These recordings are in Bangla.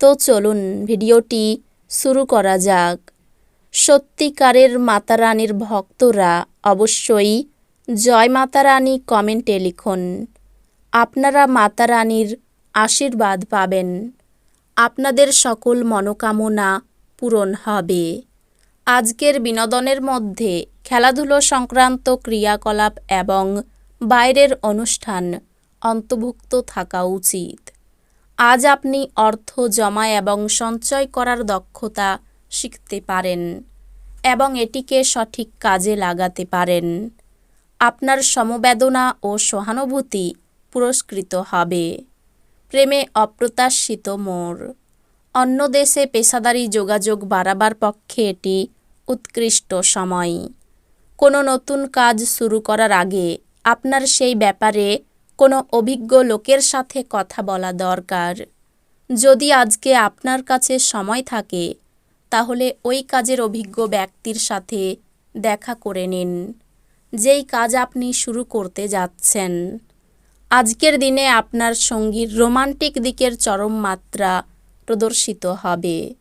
তো চলুন ভিডিওটি শুরু করা যাক। সত্যিকারের মাতারানীর ভক্তরা অবশ্যই জয় মাতারানী কমেন্টে লিখুন। আপনারা মাতারানীর আশীর্বাদ পাবেন। আপনাদের সকল মনোকামনা পূরণ হবে। আজকের বিনোদনের মধ্যে খেলাধুলো সংক্রান্ত ক্রিয়াকলাপ এবং বাইরের অনুষ্ঠান অন্তর্ভুক্ত থাকা উচিত। আজ আপনি অর্থ জমা এবং সঞ্চয় করার দক্ষতা শিখতে পারেন এবং এটিকে সঠিক কাজে লাগাতে পারেন। আপনার সমবেদনা ও সহানুভূতি পুরস্কৃত হবে। প্রেমে অপ্রত্যাশিত মোড় অন্য দেশে পেশাদারি যোগাযোগ বাড়াবার পক্ষে এটি উৎকৃষ্ট সময়। কোনো নতুন কাজ শুরু করার আগে আপনার সেই ব্যাপারে কোনো অভিজ্ঞ লোকের সাথে কথা বলা দরকার। যদি আজকে আপনার কাছে সময় থাকে, তাহলে ওই কাজের অভিজ্ঞ ব্যক্তির সাথে দেখা করে নিন। যেই কাজ আপনি শুরু করতে যাচ্ছেন। আজকের দিনে আপনার সঙ্গীর রোমান্টিক দিকের চরম মাত্রা প্রদর্শিত হবে।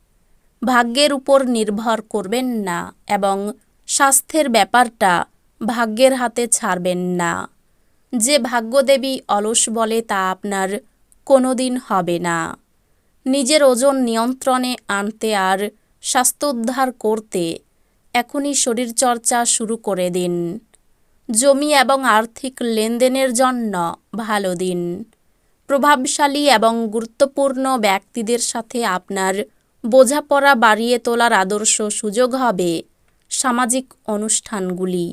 ভাগ্যের উপর নির্ভর করবেন না এবং স্বাস্থ্যের ব্যাপারটা ভাগ্যের হাতে ছাড়বেন না। যে ভাগ্যদেবী অলস বলে তা আপনার কোনো দিন হবে না। নিজের ওজন নিয়ন্ত্রণে আনতে আর স্বাস্থ্যোদ্ধার করতে এখনই শরীরচর্চা শুরু করে দিন। জমি এবং আর্থিক লেনদেনের জন্য ভালো দিন। প্রভাবশালী এবং গুরুত্বপূর্ণ ব্যক্তিদের সাথে আপনার বোঝাপড়া বাড়িয়ে তোলার আদর্শ সুযোগ হবে সামাজিক অনুষ্ঠানগুলি।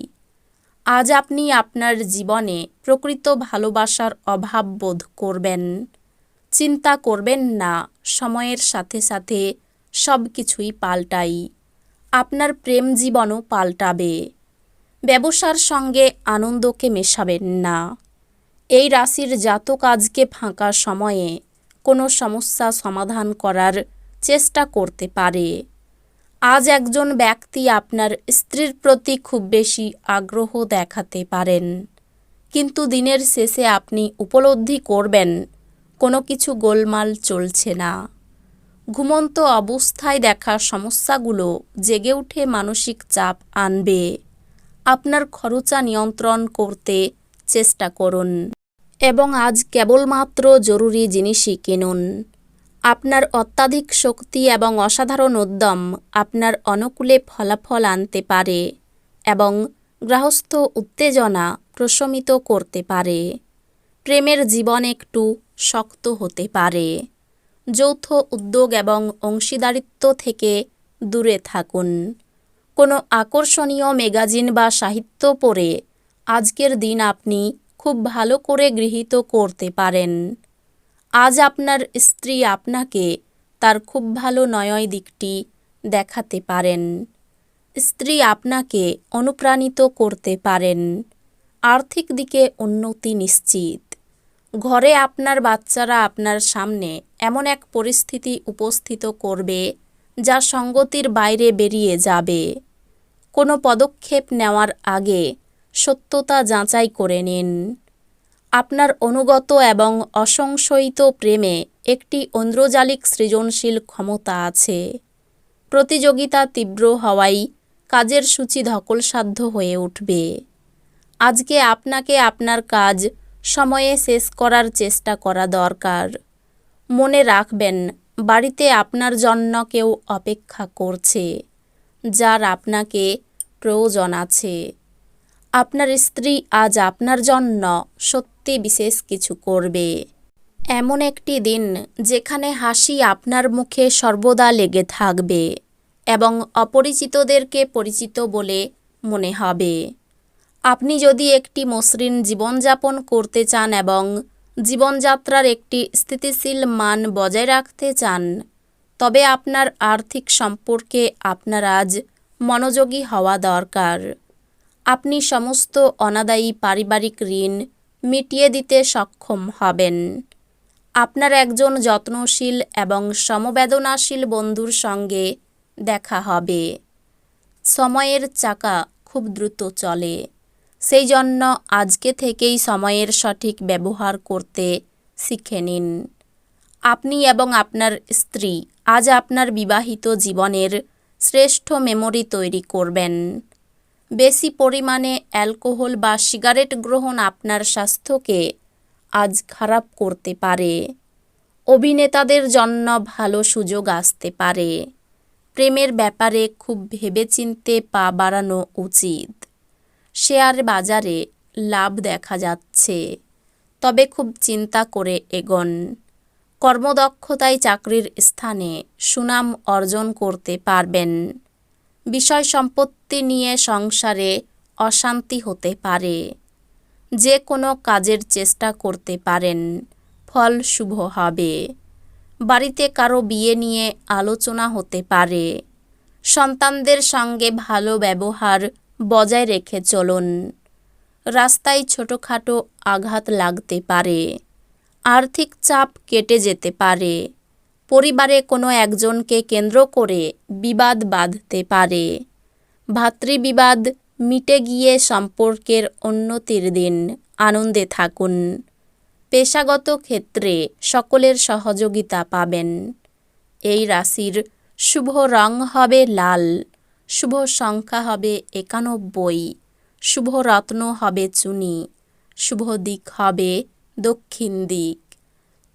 আজ আপনি আপনার জীবনে প্রকৃত ভালোবাসার অভাব বোধ করবেন? চিন্তা করবেন না, সময়ের সাথে সাথে সব কিছুই পাল্টাই। আপনার প্রেম জীবনও পাল্টাবে। ব্যবসার সঙ্গে আনন্দকে মেশাবেন না। এই রাশির জাতক আজকে ফাঁকা সময়ে কোনো সমস্যা সমাধান করার চেষ্টা করতে পারে। আজ একজন ব্যক্তি আপনার স্ত্রীর প্রতি খুব বেশি আগ্রহ দেখাতে পারেন। কিন্তু দিনের শেষে আপনি উপলব্ধি করবেন, কোনো কিছু গোলমাল চলছে না। ঘুমন্ত অবস্থায় দেখা সমস্যাগুলো জেগে উঠে মানসিক চাপ আনবে। আপনার খরচা নিয়ন্ত্রণ করতে চেষ্টা করুন এবং আজ কেবলমাত্র জরুরি জিনিসই কিনুন। আপনার অত্যাধিক শক্তি এবং অসাধারণ উদ্যম আপনার অনুকূলে ফলাফল আনতে পারে এবং গৃহস্থ উত্তেজনা প্রশমিত করতে পারে। প্রেমের জীবন একটু শক্ত হতে পারে। যৌথ উদ্যোগ এবং অংশীদারিত্ব থেকে দূরে থাকুন। কোনো আকর্ষণীয় ম্যাগাজিন বা সাহিত্য পড়ে আজকের দিন আপনি খুব ভালো করে গৃহীত করতে পারেন। আজ আপনার স্ত্রী আপনাকে তার খুব ভালো নয় দিকটি দেখাতে পারেন। স্ত্রী আপনাকে অনুপ্রাণিত করতে পারেন। আর্থিক দিকে উন্নতি নিশ্চিত। ঘরে আপনার বাচ্চারা আপনার সামনে এমন এক পরিস্থিতি উপস্থিত করবে যা সঙ্গতির বাইরে বেরিয়ে যাবে। কোনো পদক্ষেপ নেওয়ার আগে সত্যতা যাচাই করে নিন। আপনার অনুগত এবং অসংশয়িত প্রেমে একটি ঐন্দ্রজালিক সৃজনশীল ক্ষমতা আছে। প্রতিযোগিতা তীব্র হওয়ায় কাজের সূচি ধকলসাধ্য হয়ে উঠবে। আজকে আপনাকে আপনার কাজ সময়ে শেষ করার চেষ্টা করা দরকার। মনে রাখবেন, বাড়িতে আপনার জন্য কেউ অপেক্ষা করছে, যার আপনাকে প্রয়োজন আছে। আপনার স্ত্রী আজ আপনার জন্য সত্যি বিশেষ কিছু করবে। এমন একটি দিন যেখানে হাসি আপনার মুখে সর্বদা লেগে থাকবে এবং অপরিচিতদেরকে পরিচিত বলে মনে হবে। আপনি যদি একটি মসৃণ জীবনযাপন করতে চান এবং জীবনযাত্রার একটি স্থিতিশীল মান বজায় রাখতে চান, তবে আপনার আর্থিক সম্পর্কে আপনার আজ মনোযোগী হওয়া দরকার। আপনি সমস্ত অনাদায়ী পারিবারিক ঋণ মিটিয়ে দিতে সক্ষম হবেন। আপনার একজন যত্নশীল এবং সমবেদনাশীল বন্ধুর সঙ্গে দেখা হবে। সময়ের চাকা খুব দ্রুত চলে। সেই জন্য আজকে থেকেই সময়ের সঠিক ব্যবহার করতে শিখে নিন। আপনি এবং আপনার স্ত্রী আজ আপনার বিবাহিত জীবনের শ্রেষ্ঠ মেমরি তৈরি করবেন। বেশি পরিমাণে অ্যালকোহল বা সিগারেট গ্রহণ আপনার স্বাস্থ্যকে আজ খারাপ করতে পারে। অভিনেতাদের জন্য ভালো সুযোগ আসতে পারে। প্রেমের ব্যাপারে খুব ভেবেচিন্তে পা বাড়ানো উচিত। শেয়ার বাজারে লাভ দেখা যাচ্ছে। তবে খুব চিন্তা করে এগোন। কর্মদক্ষতায় চাকরির স্থানে সুনাম অর্জন করতে পারবেন। বিষয় সম্পত্তি নিয়ে সংসারে অশান্তি হতে পারে। যে কোনো কাজের চেষ্টা করতে পারেন, ফল শুভ হবে। বাড়িতে কারও বিয়ে নিয়ে আলোচনা হতে পারে। সন্তানদের সঙ্গে ভালো ব্যবহার বজায় রেখে চলুন। রাস্তায় ছোটোখাটো আঘাত লাগতে পারে। আর্থিক চাপ কেটে যেতে পারে। পরিবারে কোনো একজনকে কেন্দ্র করে বিবাদ বাঁধতে পারে। ভাতৃবিবাদ মিটে গিয়ে সম্পর্কের উন্নতির দিন, আনন্দে থাকুন। পেশাগত ক্ষেত্রে সকলের সহযোগিতা পাবেন। এই রাশির শুভ রং হবে লাল, শুভ সংখ্যা হবে একানব্বই, শুভ রত্ন হবে চুনি, শুভ দিক হবে দক্ষিণ দিক।